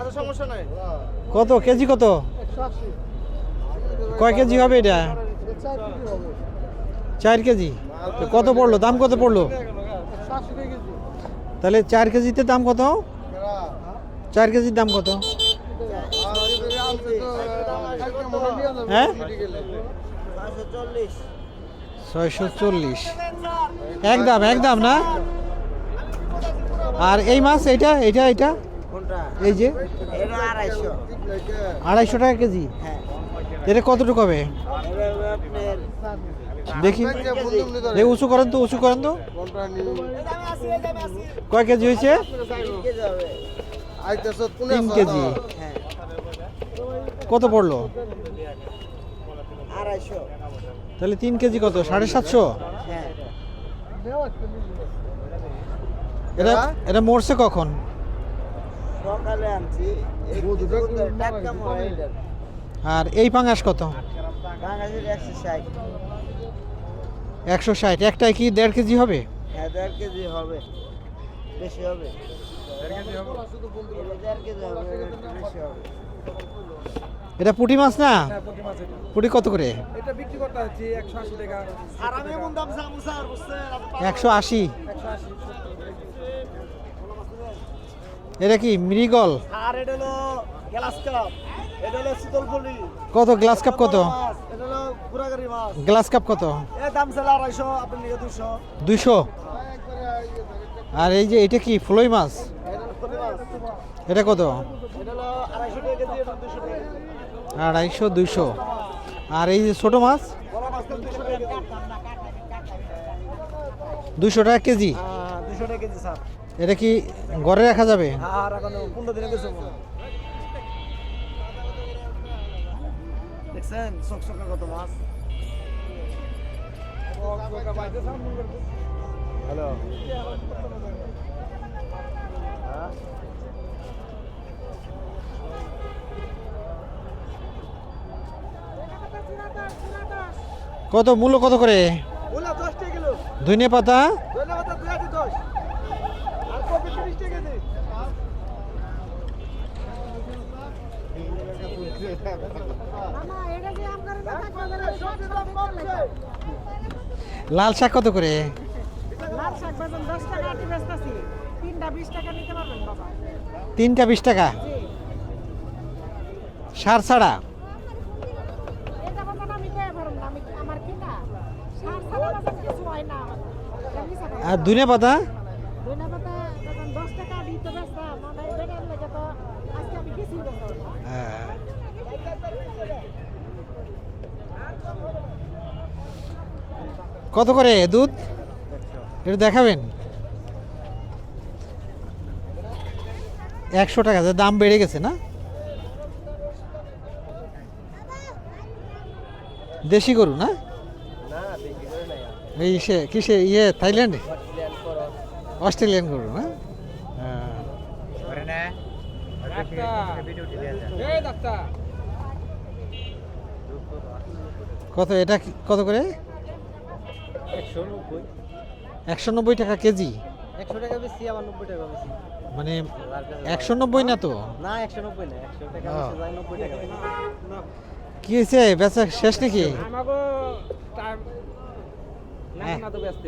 আচ্ছা কত? কেজি কত? কয় কেজি হবে এটা? চার কেজি। কত পড়ল? দাম কত পড়ল? তাহলে চার কেজিতে দাম কত? চার কেজির দাম কত? হ্যাঁ? ছয়শো চল্লিশ। একদম একদম না? আর এই মাছ, এইটা এইটা কোনটা এই যে? আড়াইশো। টাকা কেজি? হ্যাঁ। এটা কতটুকু হবে? দেখি। এই উঁচু করেন তো উঁচু করেন তো। কয় কেজি হয়েছে? তিন কেজি। কত পড়ল? তাহলে তিন কেজি কত? সাড়ে সাতশো? হ্যাঁ। এটা এটা মরছে কখন? সকালে আনছি। আর এই পাঙাশ কত? একশো ষাট। একশো ষাট। একটাই কি দেড় কেজি হবে? হ্যাঁ দেড় কেজি হবে। বেশি হবে। এটা পুঁটি মাছ না? পুঁটি কত করে? একশো আশি টাকা আর আমি এমন দাম চাবো স্যার বুঝছেন আপনি একশো আশি একশো আশি এটা কি মৃগল? আর এটা হলো গ্লাস কাপ। এটা হলো শীতলফুলি কত? গ্লাস কাপ কত? এটা হলো গুড়াগাড়ি মাছ। গ্লাস কাপ কত? এর দাম ছিল আড়াইশো আপনি নিয়ে দুশো দুইশো? আর এই যে এটা কি ফ্লোই মাছ? এটা হলো মাছ। এটা কত? এটা হলো আড়াইশো দুশো দুইশো আর এই যে ছোটো মাছ? দুশো টাকা কেজি। দুইশো টাকা কেজি? হ্যাঁ দুশো টাকা কেজি স্যার। এটা কি ঘরে রাখা যাবে? হ্যালো। কত মূল্য কত করে? ধনিয়া পাতা ধন্যবাদ দুই হাজার দশ আর কপি তিরিশ টাকা কেজি সবজি দাম কমছে লাল শাক কত করে? তিনটা বিশ টাকা সার ছাড়া? এটা বাজার আমি কয়ে পারব না আমি আমার কিনা সার সারা বাজার কিছু হয় না আমার এটা মিশা কথা। আর ধনিয়া পাতা ধনিয়া পাতা যখন দশ টাকা দিতে বেচতাম মানে বেটার লেগে তো আজকে আমি কিছুই বেচতে পারব না। হ্যাঁ। কত করে দুধ? এটা দেখাবেন। একশো টাকা দাম বেড়ে গেছে না? দেশি গরু না? এই সে কিসে ইয়ে থাইল্যান্ডে? অস্ট্রেলিয়ান গরু না? কত, এটা কত করে? একশো নব্বই। টাকা কেজি? একশো টাকা বেশি আবার নব্বই টাকা বেশি। মানে একশো নব্বই না তো? না একশো নব্বই না একশো টাকা হ্যাঁ। নব্বই টাকা কি হয়েছে? বেচা শেষ নাকি? হ্যাঁ। না তো ব্যস্ত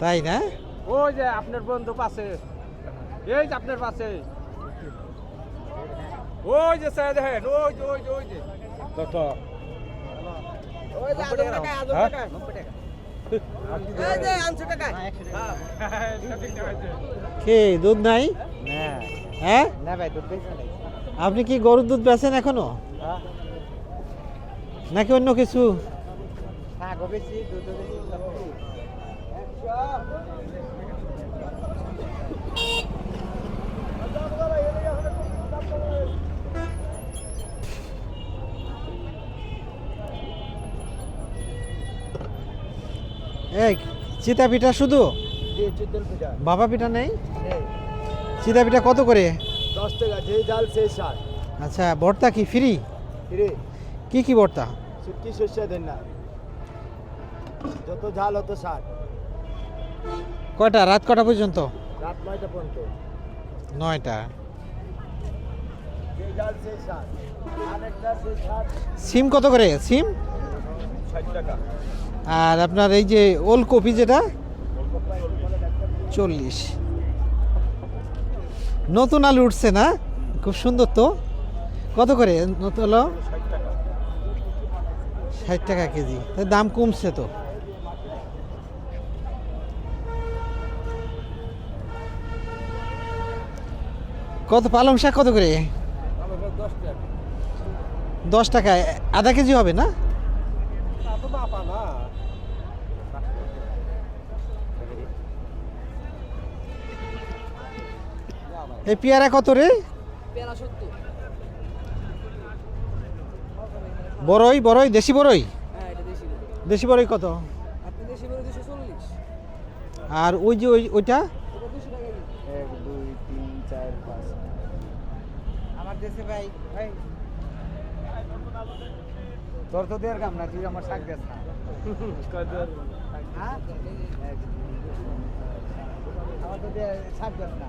তাই না? ওই যে আপনার বন্ধু পাশে। এই যে আপনার পাশে। ওই যে স্যার দেখেন ওই যে ওই যে ওই যে। কত ওই যে আদম টাকা হ্যাঁ? টাকা এই যে আনশো টাকা। কি দুধ নাই? হ্যাঁ? আপনি কি গরুর দুধ বেছেন এখনও? নাকি অন্য কিছু শাকও বেশি দুধও বেশি সব বেশি। এই চিতা পিঠা শুধু? বাবা পিঠা নেই? চিতা পিঠা কত করে? দশ টাকা যে জাল সেই সার আচ্ছা ভর্তা কি ফ্রি? কি কি ভর্তা? শুটকি শস্য দেন না যত ঝাল হতো সার কয়টা? রাত কটা পর্যন্ত? রাত নয়টা পর্যন্ত। নয়টা। সিম কত করে? সিম? ষাট টাকা। আর আপনার এই যে ওলকপি যেটা? চল্লিশ। নতুন আলু উঠছে না? খুব সুন্দর তো। কত করে? নতুন আলু? ষাট টাকা কেজি। দাম কমছে তো। কত পালং শাক কত করে? দশ টাকা। দশ টাকা আধা কেজি হবে না তা তো মাপা না এই পেয়ারা কত রে? বড়ই বড়ই দেশি বড়ই দেশি বড়ই কত? আর ওই যে ওই ওইটা? এক দুই তিন চার পাঁচ। আমার দেশে ভাই ভাই। তোর তো দেড় কাম না তুই আমার শাক দেস না। হ্যাঁ? আমার তো শাক দেস না।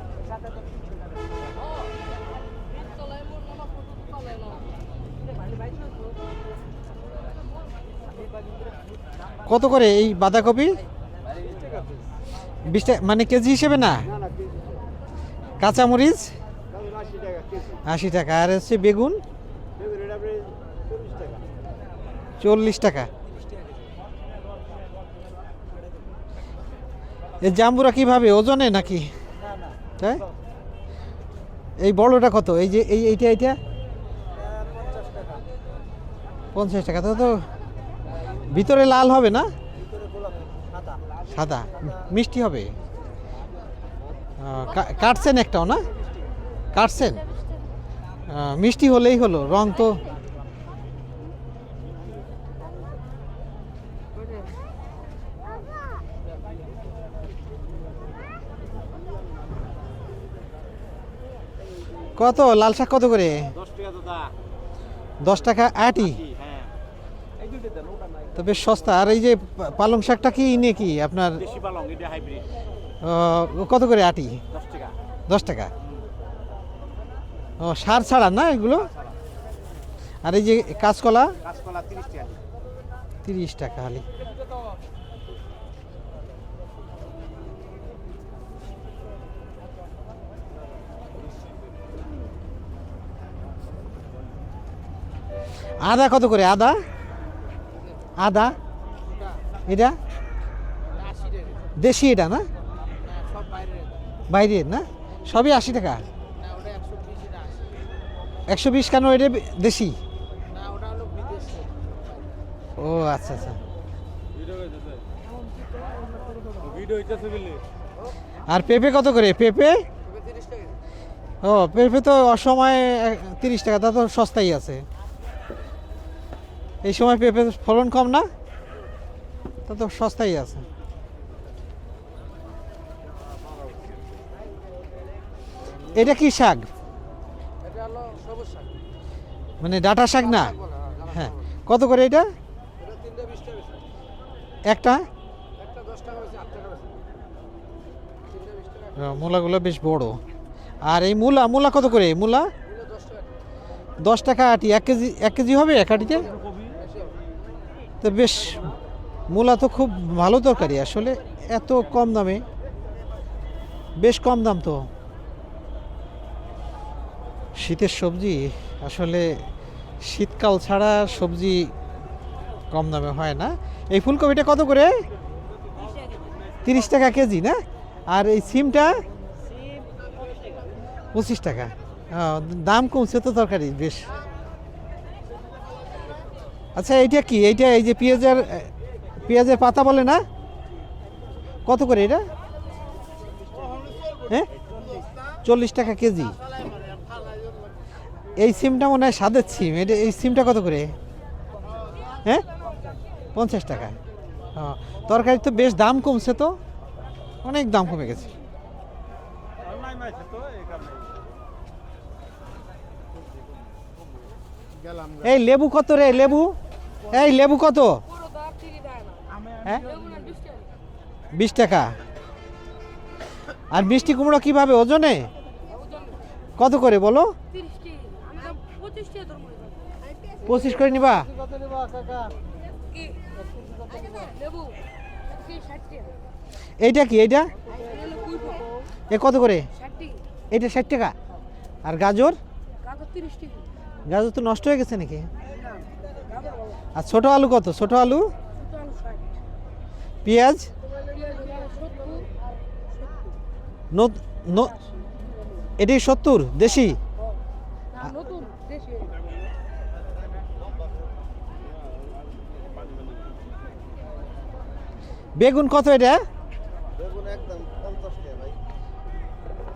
কত করে এই বাঁধাকপি? বিশ টাকা মানে কেজি হিসেবে না? কাঁচামরিচ? আশি টাকা। আর হচ্ছে বেগুন? চল্লিশ টাকা। এই জাম্বুরা কীভাবে? ওজনে নাকি? তাই? এই বড়টা কত? এই যে এই এইটা এইটা? পঞ্চাশ টাকা। পঞ্চাশ টাকা। তো তো ভিতরে লাল হবে না? সাদা। মিষ্টি হবে? কাটছেন একটাও না? কাটছেন? মিষ্টি হলেই হলো রং তো। কত? লাল শাক কত করে? দশ টাকা দাদা দশ টাকা আটি। তো বেশ সস্তা। আর এই যে পালং শাকটা কি আপনার এটা হাইব্রিড আহ, কত করে আটি? দশ টাকা। ও সার ছাড়া না এগুলো? আর এই যে কাঁচকলা? তিরিশ টাকা। খালি আদা কত করে? আদা? আদা? এটা? দেশি এটা না? বাইরের না? সবই আশি টাকা। একশো বিশ কেন? এটা দেশি? ও আচ্ছা আচ্ছা। আর পেঁপে কত করে? পেঁপে? ও, পেঁপে তো অসময়ে তিরিশ টাকা, তা তো সস্তাই আছে। এই সময় পেঁপে ফলন কম না? তা তো সস্তাই আছে। এটা কি শাক? মানে ডাটা শাক না? হ্যাঁ কত করে এটা? একটা? মূলাগুলো বেশ বড়। আর এই মূলা মূলা কত করে? মূলা? দশ টাকা আটি। এক কেজি এক কেজি হবে এক আটিতে? তো বেশ, মূলা তো খুব ভালো তরকারি আসলে, এত কম দামে, বেশ কম দাম তো। শীতের সবজি, আসলে শীতকাল ছাড়া সবজি কম দামে হয় না। এই ফুলকপিটা কত করে? তিরিশ টাকা কেজি, না? আর এই সিমটা? পঁচিশ টাকা। দাম কমছে তো তরকারি, বেশ। আচ্ছা এইটা কি? এইটা এই যে পেঁয়াজের পেঁয়াজের পাতা বলে না? কত করে এটা? হ্যাঁ চল্লিশ টাকা কেজি। এই সিমটা মনে হয় স্বাদের সিম। এটা, এই সিমটা কত করে? হ্যাঁ পঞ্চাশ টাকা। তরকারি তো বেশ দাম কমছে তো। অনেক দাম কমে গেছে। এই লেবু কত রে, লেবু? এই লেবু কত? হ্যাঁ? বিশ টাকা। আর মিষ্টি কুমড়ো কীভাবে ওজনে? কত করে বলো? পঁচিশ করে নিবা? এইটা কি এইটা? এ কত করে? এটা ষাট টাকা। আর গাজর? গাজর তো নষ্ট হয়ে গেছে নাকি? আর ছোট আলু কত? ছোট আলু? পেঁয়াজ? এটি সত্তর, দেশি? বেগুন কত এটা?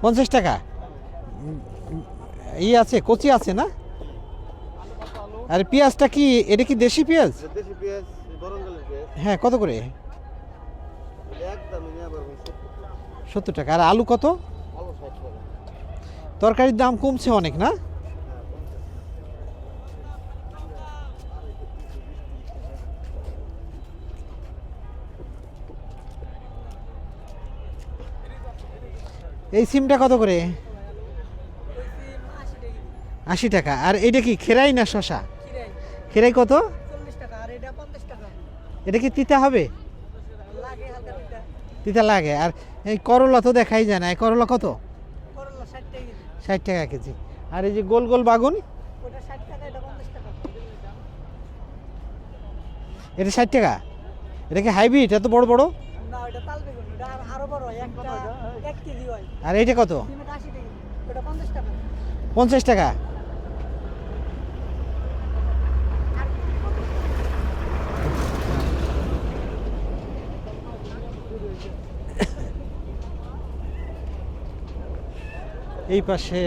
পঞ্চাশ টাকা। ই আছে, কচি আছে না? আর পেঁয়াজটা কি এটা কি দেশি পেঁয়াজ? হ্যাঁ কত করে? সত্তর টাকা। আর আলু কত? তরকারির দাম কমছে অনেক না? এই সিমটা কত করে? আশি টাকা। আর এটা কি খেরাই না শশা খেরাই কত? চল্লিশ টাকা আর এটা পঞ্চাশ টাকা। এটা কি তিতা হবে? তিতা। লাগে। আর এই করলা তো দেখাই যায় না। এই করলা কত? ষাট টাকা কেজি। ষাট টাকা কেজি। আর এই যে গোল গোল বাগুন? ষাট এটা পঞ্চাশ টাকা। এটা ষাট টাকা? এটা কি হাইব্রিড? এত বড় বড়? না ওটা তাল বেগুন। ওটা আর- আরও বড় একটা এক কেজি আর এইটা কত? পঞ্চাশ টাকা। এই পাশে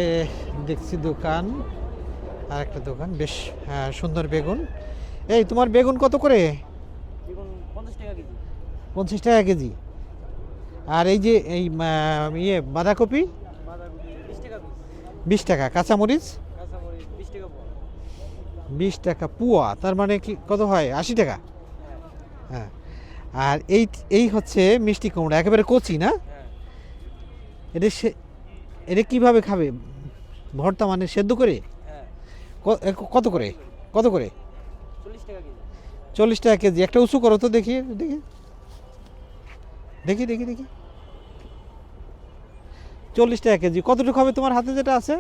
দেখছি দোকান আর একটা দোকান বেশ হ্যাঁ, সুন্দর বেগুন। এই তোমার বেগুন কত করে? পঞ্চাশ টাকা কেজি। আর এই যে এই ইয়ে বাঁধাকপি? বিশ টাকা কাঁচামরিচ? বিশ টাকা পোয়া। তার মানে কি কত হয়? আশি টাকা? হ্যাঁ। আর এই এই হচ্ছে মিষ্টি কুমড়া একেবারে কচি না? হ্যাঁ। এটা সে এটা কীভাবে খাবে? ভর্তা মানে সেদ্ধ করে? হ্যাঁ। কত করে? কত করে? চল্লিশ টাকা কেজি। একটা উঁচু করো তো দেখি দেখি। দেখি দেখি দেখি। চল্লিশ টাকা কেজি। কতটুকু হবে তোমার হাতে যেটা আছে?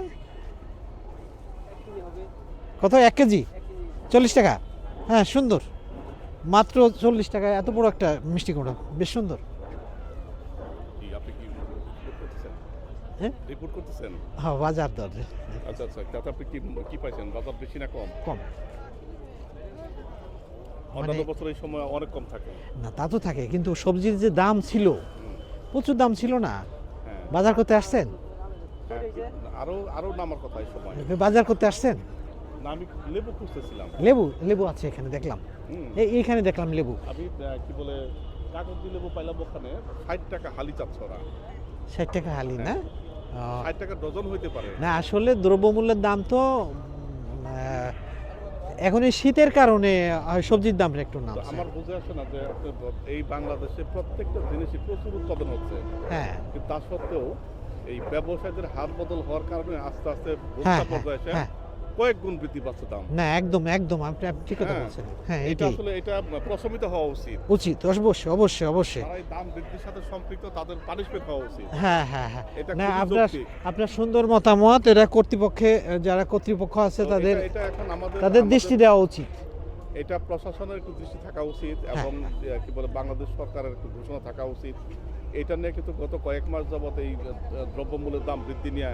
কত? এক কেজি? চল্লিশ টাকা। হ্যাঁ সুন্দর। মাত্র চল্লিশ টাকা। এত বড় একটা মিষ্টি কুমড়া। বেশ সুন্দর কি আপনি কি রিপোর্ট করতেছেন হ্যাঁ রিপোর্ট করতেছেন? হ্যাঁ বাজার দর। আচ্ছা আচ্ছা তাতে আপনি কি কি পাইছেন? বাজার বেশি না কম? কম। অন্যান্য বছর এই সময় অনেক কম থাকে। না তা তো থাকে কিন্তু সবজির যে দাম ছিল প্রচুর দাম ছিল না। হ্যাঁ। বাজার করতে আসছেন? হ্যাঁ, আরও আরও নামার কথা এই সময়। বাজার করতে আসছেন? না আমি লেবু খুঁজতেছিলাম। লেবু লেবু আছে এখানে দেখলাম। এইখানে দেখলাম লেবু। আমি কি বলে কাগজি লেবু পাইলাম ওখানে ষাট টাকা হালি চাচ্ছে ওরা। ষাট টাকা হালি না? ষাট টাকা ডজন হইতে পারে। না আসলে দ্রব্যমূল্যের দাম তো এখন এই শীতের কারণে সবজির দাম একটু নাম আমার বুঝে আসে না যে এই বাংলাদেশে প্রত্যেকটা জিনিসই প্রচুর উৎপাদন হচ্ছে। হ্যাঁ। কিন্তু তা সত্ত্বেও এই ব্যবসায়ীদের হাত বদল হওয়ার কারণে আস্তে আস্তে হ্যাঁ, পর্যায়ে হ্যাঁ। কয়েক গুণ বৃদ্ধি পাচ্ছে দাম। না একদম একদম আপনি ঠিক কথা হ্যাঁ, বলছেন। হ্যাঁ এটা আসলে এটা প্রশমিত হওয়া উচিত। উচিত অবশ্যই অবশ্যই অবশ্যই। দাম বৃদ্ধির সাথে সম্পৃক্ত তাদের পানিশমেন্ট হওয়া উচিত। হ্যাঁ হ্যাঁ হ্যাঁ। এটা না আপনার আপনার সুন্দর মতামত এটা কর্তৃপক্ষে যারা কর্তৃপক্ষ আছে তাদের তাদের দৃষ্টি দেওয়া উচিত। এটা প্রশাসনের একটু দৃষ্টি থাকা উচিত হ্যাঁ। এবং যে কি বলে বাংলাদেশ সরকারের একটু ঘোষণা থাকা উচিত। এটা নিয়ে কিন্তু গত কয়েক মাস যাবত এই দ্রব্যমূল্যের দাম বৃদ্ধি নিয়ে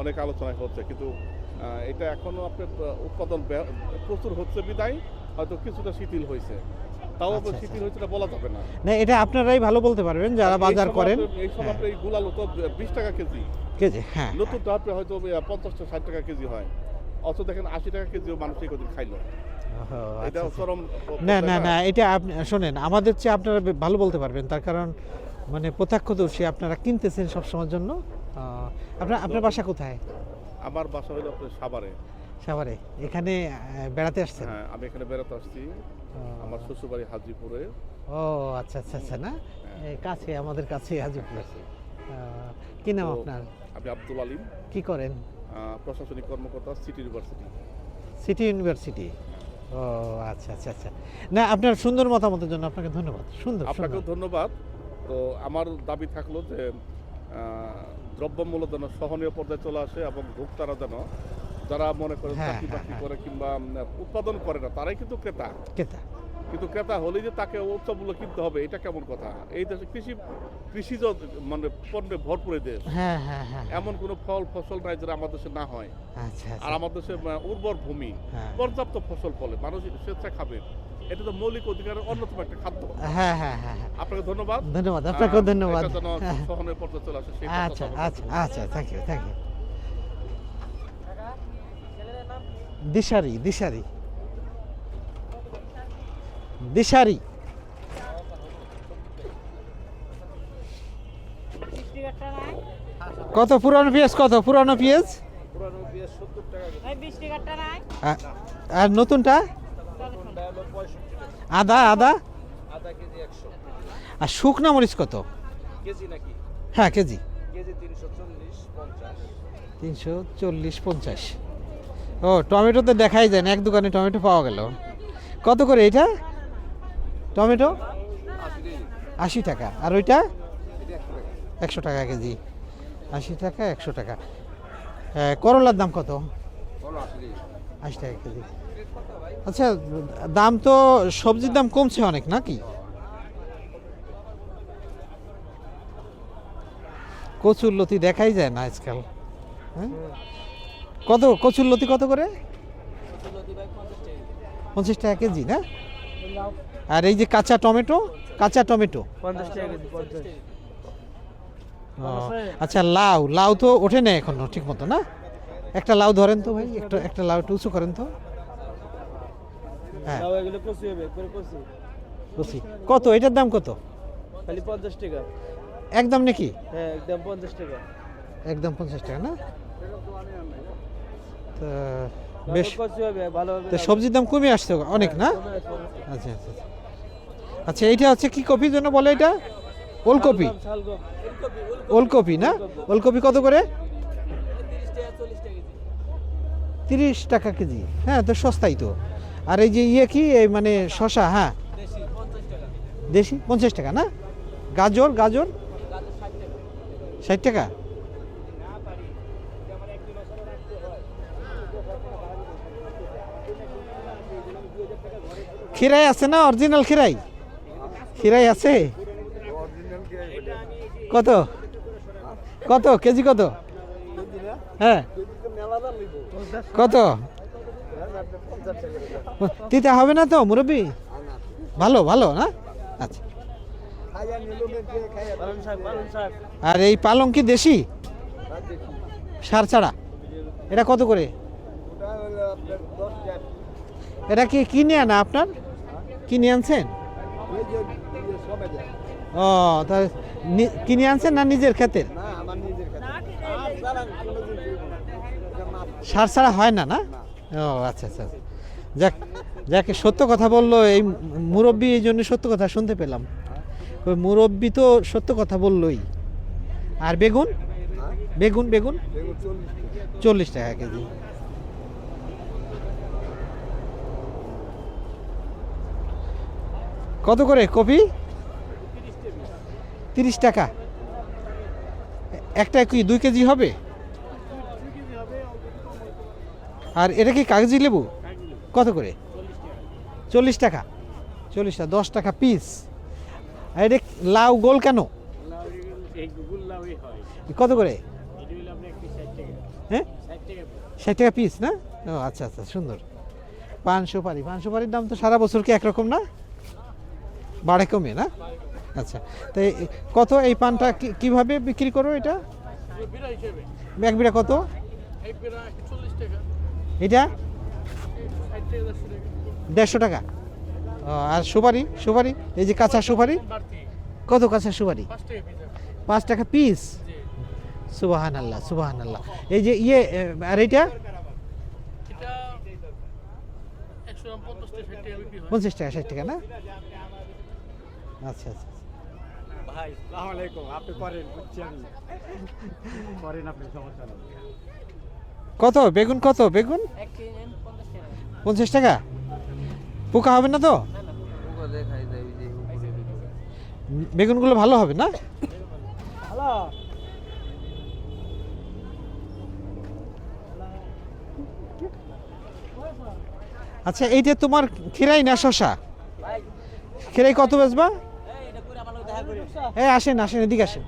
অনেক আলোচনা হচ্ছে। কিন্তু এটা এখনও আপনার উৎপাদন প্রচুর হচ্ছে বিদায় হয়তো কিছুটা শিথিল হয়েছে। তাও আচ্ছা, আচ্ছা। শিথিল হয়েছে বলা যাবে না। না এটা আপনারাই ভালো বলতে পারবেন যারা বাজার করেন। এই সময় আপনার এই গুলালো তো বিশ টাকা কেজি। কেজি হ্যাঁ। নতুন হয়তো পঞ্চাশ টাকা ষাট টাকা কেজি হয়। অথচ দেখেন আশি টাকা কেজিও মানুষ এই কদিন খাইলো। আচ্ছা, না না না এটা আপনি শোনেন আমাদের চেয়ে আপনারা ভালো বলতে পারবেন। তার কারণ মানে প্রত্যক্ষদর্শী আপনারা কিনতেছেন সবসময়ের জন্য? আপনার আপনার বাসা কোথায়? আমার বাসা হলো আপনার সাভারে। সাভারে। এখানে বেড়াতে আসছেন? হ্যাঁ আমি এখানে বেড়াতে আসছি। আমার শ্বশুরবাড়ি হাজিপুরে। ও আচ্ছা আচ্ছা আচ্ছা না? এই কাছে আমাদের কাছে হাজিপুর। আহ, কি নাম আপনার? আমি আব্দুল আলিম। কি করেন? প্রশাসনিক কর্মকর্তা সিটি ইউনিভার্সিটি। City university? ও আচ্ছা আচ্ছা আচ্ছা। না আপনার সুন্দর মতামতের জন্য আপনাকে ধন্যবাদ। সুন্দর আপনাকেও সুন্দর। ধন্যবাদ। তো আমার দাবি থাকল যে দ্রব্যমূল্য যেন সহনীয় পর্যায়ে চলে আসে এবং ভোক্তারা যেন যারা মনে করে হ্যাঁ, চাকরি হ্যাঁ, বাকরি হ্যাঁ। করে কিংবা উৎপাদন করে না তারাই কিন্তু ক্রেতা। ক্রেতা। কিন্তু ক্রেতা হলেই যে তাকে উচ্চ মূল্য কিনতে হবে এটা কেমন কথা? এই দেশে কৃষি কৃষিজ মানে পণ্যে ভরপুর দেশ। এমন কোনো ফল ফসল নাই যেটা আমাদের দেশে না হয়। আচ্ছা আর আচ্ছা আমার দেশে উর্বর ভূমি। পর্যাপ্ত ফসল ফলে মানুষ স্বেচ্ছা খাবে। এটা তো মৌলিক অধিকারের অন্যতম একটা খাদ্য। হ্যাঁ হ্যাঁ হ্যাঁ হ্যাঁ। আপনাকে ধন্যবাদ। ধন্যবাদ আপনাকেও আহ, ধন্যবাদ যেন হ্যাঁ। সহনের পর্যায়ে চলে আসে সেই আচ্ছা আচ্ছা আচ্ছা thank you thank you Dishari Dishari. Dishari. কত পুরানো পেঁয়াজ কত পুরানো পেঁয়াজ? আর নতুনটা? আদা আদা? আর শুকনা মরিচ কত? কেজি নাকি? হ্যাঁ কেজি। কেজি তিনশো চল্লিশ পঞ্চাশ। ও টমেটো তো দেখাই যায় না এক দোকানে টমেটো পাওয়া গেল। কত করে এটা? টমেটো? আশি টাকা। আর ওইটা? একশো টাকা কেজি। আশি টাকা একশো টাকা। করলার দাম কত? আশি টাকা কেজি। আচ্ছা দাম তো সবজির দাম কমছে অনেক নাকি? কচুর লতি দেখাই যায় না আজকাল হ্যাঁ? কত কচুর লতি কত করে? পঞ্চাশ টাকা কেজি না? আর এই যে কাঁচা টমেটো কাঁচা টমেটো। আচ্ছা লাউ লাউ তো ওঠে না এখনও ঠিক মতো না? একটা লাউ ধরেন তো ভাই একটা একটা লাউ একটু উঁচু করেন তো। হ্যাঁ। কচি কত? এটার দাম কত? খালি পঞ্চাশ টাকা। একদম নাকি? হ্যাঁ একদম পঞ্চাশ টাকা। একদম পঞ্চাশ টাকা না? তা বেশ। তো সবজির দাম কমে আসছে অনেক না? আচ্ছা আচ্ছা আচ্ছা। আচ্ছা এইটা হচ্ছে কি কপি জন্য বলে এটা? ওলকপি? ওলকপি না? ওলকপি কত করে? তিরিশ টাকা কেজি। হ্যাঁ তো সস্তাই তো। আর এই যে ইয়ে কি, এই মানে শশা হ্যাঁ। দেশি, পঞ্চাশ টাকা, না? গাজর গাজর? ষাট টাকা। খিরাই আছে না, অরিজিনাল খিরাই? খিরাই আছে? কত? কত? কেজি কত? হ্যাঁ। কত? তিতা হবে না তো মুরব্বী? ভালো ভালো না? আচ্ছা। আর এই পালং কি দেশি? সার ছাড়া। এটা কত করে? এটা কি কিনে আনা আপনার? কিনে আনছেন? ও তা কিনে আনছেন না নিজের ক্ষেতের। সার ছাড়া হয় না না? ও আচ্ছা আচ্ছা আচ্ছা। যাক, যাকে সত্য কথা বলল, এই মুরব্বী এই জন্য সত্য কথা শুনতে পেলাম। ওই মুরব্বী তো সত্য কথা বললোই। আর বেগুন? বেগুন বেগুন? চল্লিশ টাকা কেজি। কত করে, কপি? তিরিশ টাকা। একটা কি দুই কেজি হবে? আর এটা কি কাগজি লেবু? কত করে? চল্লিশ টাকা। চল্লিশ টাকা দশ টাকা পিস আর এটা লাউ গোল কেন? কত করে? হ্যাঁ? ষাট টাকা পিস না? ও আচ্ছা আচ্ছা সুন্দর। পান সুপারি। পান সুপারির দাম তো সারা বছর কি একরকম না? বাড়ে কমে না? আচ্ছা তো কত এই পানটা কীভাবে বিক্রি করো এটা? এক বিড়া কত? এটা? দেড়শো টাকা। আর সুপারি? সুপারি? এই যে কাঁচা সুপারি? কত কাঁচা সুপারি? পাঁচ টাকা পিস সুবাহান আল্লাহ সুবাহান আল্লাহ এই যে ইয়ে আর এইটা পঞ্চাশ টাকা, ষাট টাকা, না? আচ্ছা আচ্ছা ভাই, সালাম আলাইকুম। আপনি করেন বুঝছি আমি করেন আপনি, সমস্যা কত? বেগুন কত? বেগুন? পঞ্চাশ টাকা? পোকা হবে না তো? বেগুনগুলো ভালো হবে না? আচ্ছা এইটা তোমার খিরাই না শশা? খিরাই কত বেচবা? এই আসেন আসেন, এদিকে আসেন।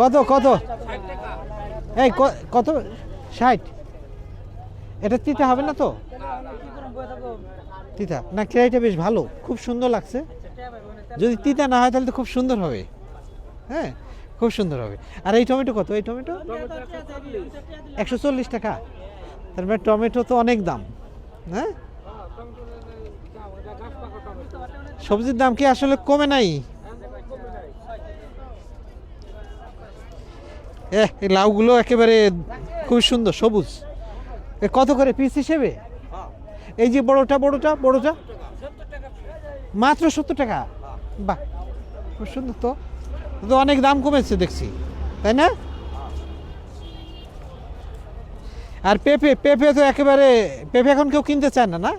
কত কত? এই কত? ষাট। এটা তিতা হবে না তো? তিতা। না খিরাইটা বেশ ভালো। খুব সুন্দর লাগছে। যদি তিতা না হয়, তাহলে তো খুব সুন্দর হবে। হ্যাঁ খুব সুন্দর হবে। আর এই টমেটো কত? এই টমেটো? একশো চল্লিশ টাকা। তার মানে টমেটো তো অনেক দাম। হ্যাঁ? সবজির দাম কি আসলে কমে নাই? এই লাউগুলো একেবারে খুব সুন্দর, সবুজ। এ কত করে পিস হিসেবে? এই যে বড়টা বড়টা বড়টা? মাত্র সত্তর টাকা? বাহ, খুব সুন্দর তো। তো অনেক দাম কমেছে, দেখছি। তাই না? আর পেঁপে পেঁপে তো একেবারে, পেঁপে এখন কেউ কিনতে চায় না না?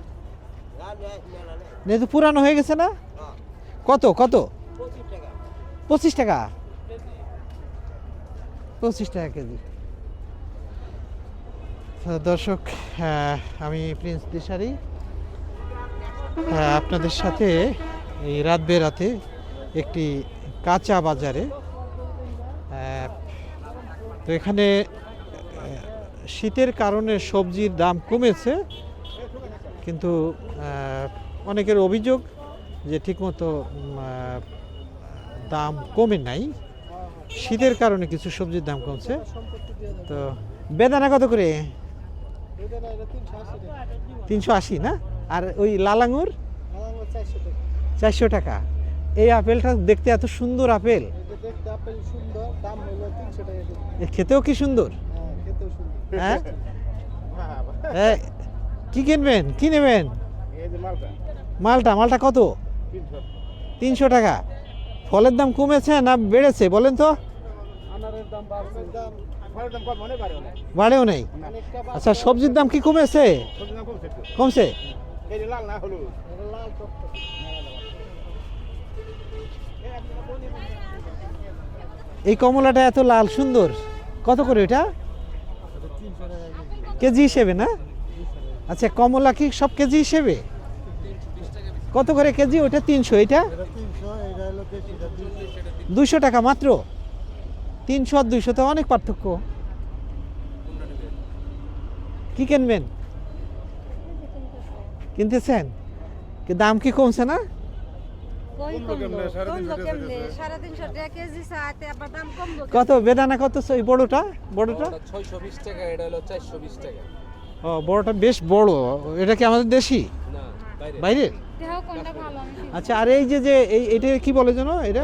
যেহেতু পুরানো হয়ে গেছে না? কত কত? পঁচিশ টাকা। পঁচিশ টাকা কেজি। দর্শক আমি প্রিন্স দিশারি। আপনাদের সাথে এই রাত বেরাতে একটি কাঁচা বাজারে তো এখানে শীতের কারণে সবজির দাম কমেছে, কিন্তু অনেকের অভিযোগ যে ঠিকমতো দাম কমে নাই। শীতের কারণে কিছু সবজির দাম কমছে। তো বেদানা কত করে তিনশো আশি না? আর ওই লাল আঙুর চারশো টাকা। এই আপেলটা দেখতে এত সুন্দর আপেল। খেতেও কি সুন্দর? হ্যাঁ? হ্যাঁ কি কিনবেন? কি নেবেন? মালটা। মালটা কত? তিনশো টাকা। ফলের দাম কমেছে না বেড়েছে বলেন তো? বাড়েও নেই। আচ্ছা সবজির দাম কি কমেছে? কমছে এই কমলাটা এত লাল সুন্দর। কত করে এটা? কেজি কেজি হিসেবে না? আচ্ছা কমলা কি সব কেজি হিসেবে? কত করে কেজি? ওটা তিনশো এটা? দুইশো টাকা মাত্র? তিনশো আর দুইশো তো অনেক পার্থক্য। কি কিনবেন? কিনতেছেন? কি দাম কি কমছে না? কত? বেদানা কত? এই বড়টা? বড়টা? টাকা এটা হলো টাকা। ও বড়টা বেশ বড়। এটা কি আমাদের দেশি? বাইরে? বাইরের দেহ কোনটা ভালো আমি আচ্ছা আর এই যে যে এই এটা কি বলে যেন এটা?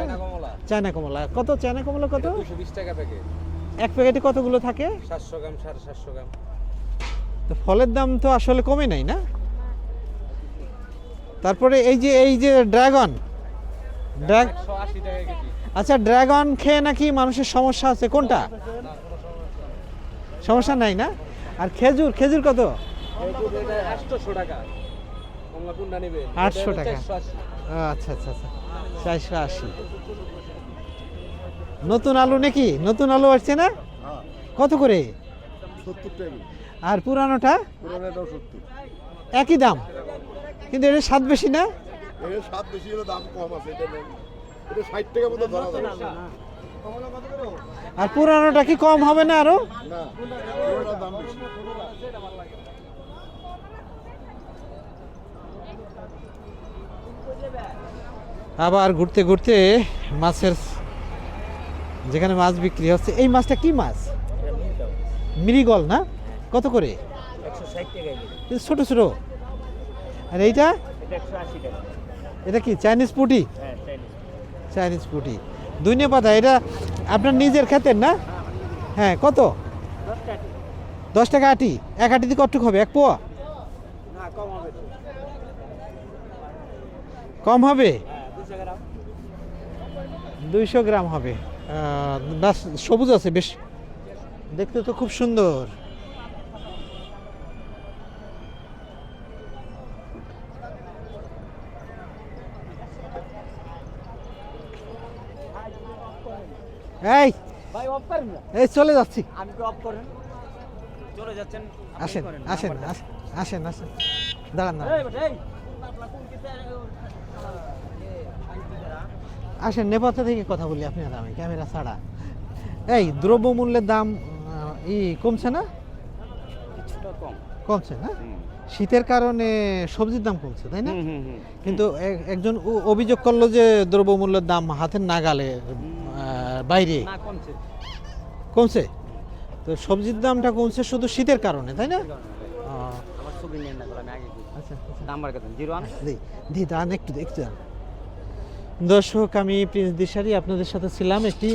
চায়না কমলা। কত? চায়না কমলা কত? টাকা প্যাকেট এক প্যাকেটে কতগুলো থাকে? সাতশো গ্রাম সাড়ে সাতশো গ্রাম। তো ফলের দাম তো আসলে কমে নাই না? তারপরে এই যে এই যে ড্রাগন। আচ্ছা ড্রাগন খেয়ে নাকি মানুষের সমস্যা আছে? কোনটা? সমস্যা নাই। না? আর খেজুর খেজুর কত? টাকা। 800 টাকা। ও, আচ্ছা আচ্ছা আচ্ছা। চারশো আশি। নতুন আলু নাকি? নতুন আলু আসছে না? হ্যাঁ। কত করে? আর পুরানোটা? একই দাম। কিন্তু এটা স্বাদ বেশি না? স্বাদ বেশি দাম কম আছে এটা এটা ষাট টাকা মতো ধরা আর পুরানোটা কি কম হবে না আরও? না পুরোনোটার দাম বেশি আবার ঘুরতে ঘুরতে মাছের যেখানে মাছ বিক্রি হচ্ছে, এই মাছটা কি মাছ? মিরিগল না? কত করে? ছোট ছোট। আর এইটা? এটা কি, চাইনিজ পুটি? চাইনিজ পুটি। দুইনে পাতা, এটা আপনার নিজের ক্ষেতের না? হ্যাঁ কত? দশ টাকা আটি। এক আটিতে কতটুক হবে? এক পোয়া? কম হবে। দুইশো গ্রাম। হবে। বাস সবুজ আছে বেশ। দেখতে তো খুব সুন্দর। এই ভাই অফ করেন না। এই চলে যাচ্ছি। আমি তো অফ করেন? চলে যাচ্ছেন আসেন আসেন। আসেন আসেন। দাঁড়ান দাঁড়ান। এই এই। আসেন নেপাতে থেকে কথা বলি আপনার আমি ক্যামেরা ছাড়া। এই দ্রব্যমূল্যের দাম ই কমছে না? কমছে না? শীতের কারণে সবজির দাম কমছে তাই না। কিন্তু এক- একজন অভিযোগ করল যে দ্রব্যমূল্যের দাম হাতের নাগালে বাইরে। কমছে। কমছে? তো সবজির দামটা কমছে শুধু শীতের কারণে তাই না। আচ্ছা আচ্ছা। নাম্বার কত? জিরো ওয়ান দি দি দাঁড়ান একটু একটু। দর্শক, আমি প্রিন্স দিশারি, আপনাদের সাথে ছিলাম একটি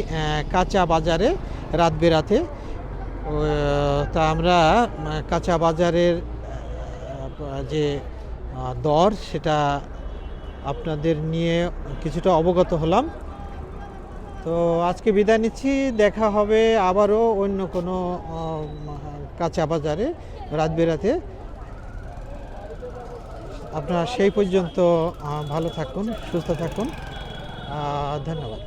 কাঁচা বাজারে রাত বেরাতে তা আমরা কাঁচা বাজারের যে দর, সেটা আপনাদের নিয়ে কিছুটা অবগত হলাম। তো আজকে বিদায় নিচ্ছি। দেখা হবে আবারও অন্য কোনো কাঁচা বাজারে রাত বেরাতে আপনারা সেই পর্যন্ত ভালো থাকুন, সুস্থ থাকুন। আহ, ধন্যবাদ